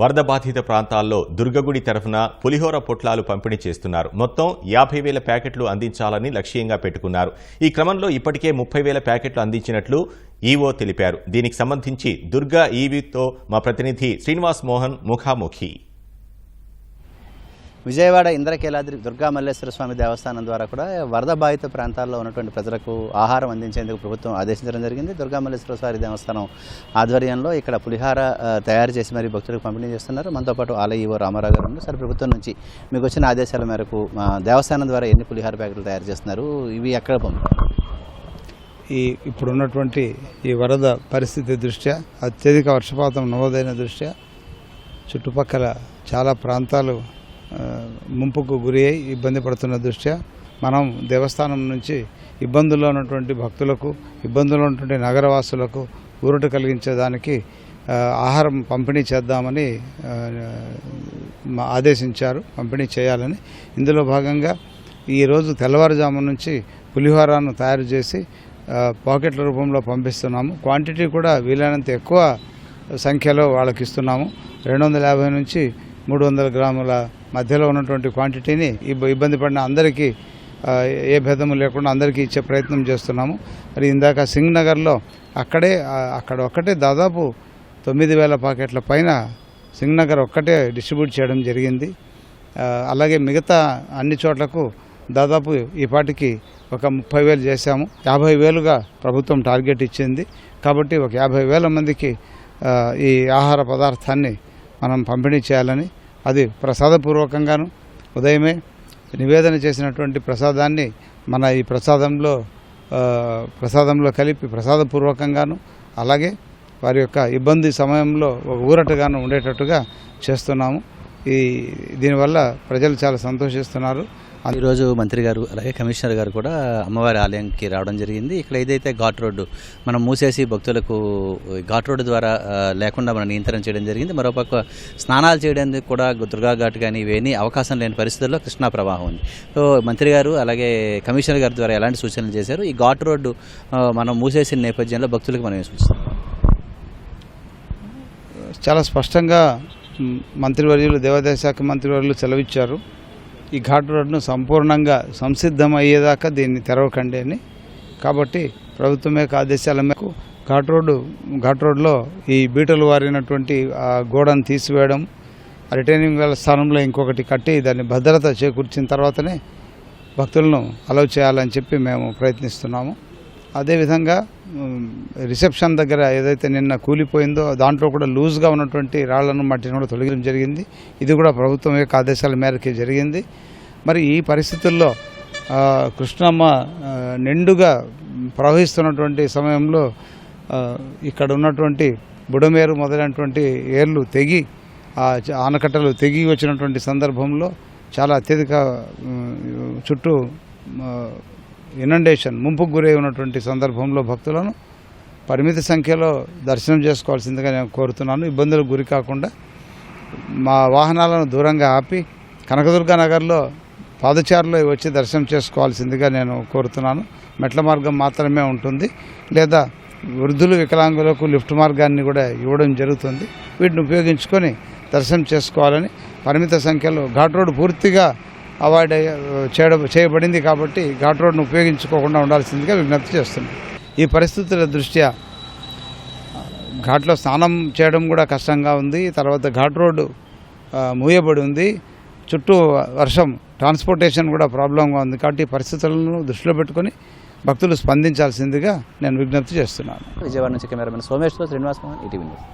వరద బాధిత ప్రాంతాల్లో దుర్గగుడి తరఫున పులిహోర పొట్లాలు పంపిణీ చేస్తున్నారు. మొత్తం యాభై వేల ప్యాకెట్లు అందించాలని లక్ష్యంగా పెట్టుకున్నారు. ఈ క్రమంలో ఇప్పటికే ముప్పై వేల ప్యాకెట్లు అందించినట్లు ఈవో తెలిపారు. దీనికి సంబంధించి దుర్గా ఈవీతో మా ప్రతినిధి శ్రీనివాస్ మోహన్ ముఖాముఖి. విజయవాడ ఇంద్రకేలాద్రి దుర్గా మల్లేశ్వర స్వామి దేవస్థానం ద్వారా కూడా వరద బాధిత ప్రాంతాల్లో ఉన్నటువంటి ప్రజలకు ఆహారం అందించేందుకు ప్రభుత్వం ఆదేశించడం జరిగింది. దుర్గా మల్లేశ్వర స్వామి దేవస్థానం ఆధ్వర్యంలో ఇక్కడ పులిహార తయారు చేసి మరి భక్తులకు పంపిణీ చేస్తున్నారు. మనతో పాటు ఆలయ ఈవో రామారావు గారు ఉన్నారు. సరే ప్రభుత్వం నుంచి మీకు వచ్చిన ఆదేశాల మేరకు దేవస్థానం ద్వారా ఎన్ని పులిహార ప్యాకెట్లు తయారు చేస్తున్నారు? ఇవి ఎక్కడ పంపుతారు ఈ ఇప్పుడున్నటువంటి ఈ వరద పరిస్థితి దృష్ట్యా అత్యధిక వర్షపాతం నమోదైన దృష్ట్యా చుట్టుపక్కల చాలా ప్రాంతాలు ముంపుకు గురి అయి ఇబ్బంది పడుతున్న దృష్ట్యా మనం దేవస్థానం నుంచి ఇబ్బందుల్లో ఉన్నటువంటి భక్తులకు ఇబ్బందుల్లో ఉన్నటువంటి నగరవాసులకు ఊరట కలిగించేదానికి ఆహారం పంపిణీ చేద్దామని ఆదేశించారు పంపిణీ చేయాలని. ఇందులో భాగంగా ఈరోజు తెల్లవారుజాము నుంచి పులిహోరాను తయారు చేసి పాకెట్ల రూపంలో పంపిస్తున్నాము. క్వాంటిటీ కూడా వీలైనంత ఎక్కువ సంఖ్యలో వాళ్ళకి ఇస్తున్నాము రెండు వందల యాభై నుంచి మూడు వందల గ్రాముల మధ్యలో ఉన్నటువంటి క్వాంటిటీని ఇబ్బంది పడిన అందరికీ ఏ భేదము లేకుండా అందరికీ ఇచ్చే ప్రయత్నం చేస్తున్నాము. మరి ఇందాక సింగ్ నగర్లో అక్కడే అక్కడ ఒక్కటే దాదాపు తొమ్మిది వేల పాకెట్ల పైన సింగ్ నగర్ ఒక్కటే డిస్ట్రిబ్యూట్ చేయడం జరిగింది. అలాగే మిగతా అన్ని చోట్లకు దాదాపు ఈ పాటికి ఒక ముప్పై వేలు చేశాము. యాభై వేలుగా ప్రభుత్వం టార్గెట్ ఇచ్చింది. కాబట్టి ఒక యాభై వేల మందికి ఈ ఆహార పదార్థాన్ని మనం పంపిణీ చేయాలని అది ప్రసాదపూర్వకంగాను ఉదయమే నివేదన చేసినటువంటి ప్రసాదాన్ని మన ఈ ప్రసాదంలో ప్రసాదంలో కలిపి ప్రసాదపూర్వకంగాను అలాగే వారి యొక్క ఇబ్బంది సమయంలో ఒక ఊరటగాను ఉండేటట్టుగా చేస్తున్నాము. ఈ దీనివల్ల ప్రజలు చాలా సంతోషిస్తున్నారు. ఈరోజు మంత్రి గారు అలాగే కమిషనర్ గారు కూడా అమ్మవారి ఆలయంకి రావడం జరిగింది. ఇక్కడ ఏదైతే ఘాట్ రోడ్డు మనం మూసేసి భక్తులకు ఈ ఘాట్ రోడ్డు ద్వారా లేకుండా మనం నియంత్రణ చేయడం జరిగింది. మరోపక్క స్నానాలు చేయడానికి కూడా దుర్గా ఘాట్ కానీ ఇవేమీ అవకాశం లేని పరిస్థితుల్లో కృష్ణా ప్రవాహం ఉంది. సో మంత్రి గారు అలాగే కమిషనర్ గారి ద్వారా ఎలాంటి సూచనలు చేశారు? ఈ ఘాట్ రోడ్డు మనం మూసేసిన నేపథ్యంలో భక్తులకు మనం ఏం సూచిస్తాం? చాలా స్పష్టంగా మంత్రివర్యులు దేవాదాయ శాఖ మంత్రివర్యులు సెలవిచ్చారు. ఈ ఘాట్ రోడ్ను సంపూర్ణంగా సంసిద్ధం అయ్యేదాకా దీన్ని తెరవకండి అని. కాబట్టి ప్రభుత్వం యొక్క ఆదేశాల మేరకు ఘాట్ రోడ్డు ఘాట్ రోడ్లో ఈ బీటలు వారినటువంటి ఆ గోడను తీసివేయడం రిటైనింగ్ వేల స్థానంలో ఇంకొకటి కట్టి దాన్ని భద్రత చేకూర్చిన తర్వాతనే భక్తులను అలౌ చేయాలని చెప్పి మేము ప్రయత్నిస్తున్నాము. అదేవిధంగా రిసెప్షన్ దగ్గర ఏదైతే నిన్న కూలిపోయిందో దాంట్లో కూడా లూజ్గా ఉన్నటువంటి రాళ్ళను మట్టిని కూడా తొలగించడం జరిగింది. ఇది కూడా ప్రభుత్వం యొక్క ఆదేశాల మేరకే జరిగింది. మరి ఈ పరిస్థితుల్లో కృష్ణమ్మ నిండుగా ప్రవహిస్తున్నటువంటి సమయంలో ఇక్కడ ఉన్నటువంటి బుడమేరు మొదలైనటువంటి ఏర్లు తెగి ఆనకట్టలు తెగి వచ్చినటువంటి సందర్భంలో చాలా అత్యధిక చుట్టూ ఇనండేషన్ ముంపుకు గురై ఉన్నటువంటి సందర్భంలో భక్తులను పరిమిత సంఖ్యలో దర్శనం చేసుకోవాల్సిందిగా నేను కోరుతున్నాను. ఇబ్బందులకు గురి కాకుండా మా వాహనాలను దూరంగా ఆపి కనకదుర్గ నగర్లో పాదచారులో వచ్చి దర్శనం చేసుకోవాల్సిందిగా నేను కోరుతున్నాను. మెట్ల మార్గం మాత్రమే ఉంటుంది. లేదా వృద్ధులు వికలాంగులకు లిఫ్ట్ మార్గాన్ని కూడా ఇవ్వడం జరుగుతుంది. వీటిని ఉపయోగించుకొని దర్శనం చేసుకోవాలని పరిమిత సంఖ్యలో ఘాట్ రోడ్డు పూర్తిగా అవాయిడ్ అయ్య చేయడం చేయబడింది కాబట్టి ఘాట్ రోడ్ను ఉపయోగించుకోకుండా ఉండాల్సిందిగా విజ్ఞప్తి చేస్తున్నాం. ఈ పరిస్థితుల దృష్ట్యా ఘాట్లో స్నానం చేయడం కూడా కష్టంగా ఉంది. తర్వాత ఘాట్ రోడ్డు మూయబడి ఉంది. చుట్టూ వర్షం ట్రాన్స్పోర్టేషన్ కూడా ప్రాబ్లంగా ఉంది కాబట్టి ఈ పరిస్థితులను దృష్టిలో పెట్టుకొని భక్తులు స్పందించాల్సిందిగా నేను విజ్ఞప్తి చేస్తున్నాను. విజయవాడ నుంచి cameraman Someswar Srinivas ETV news.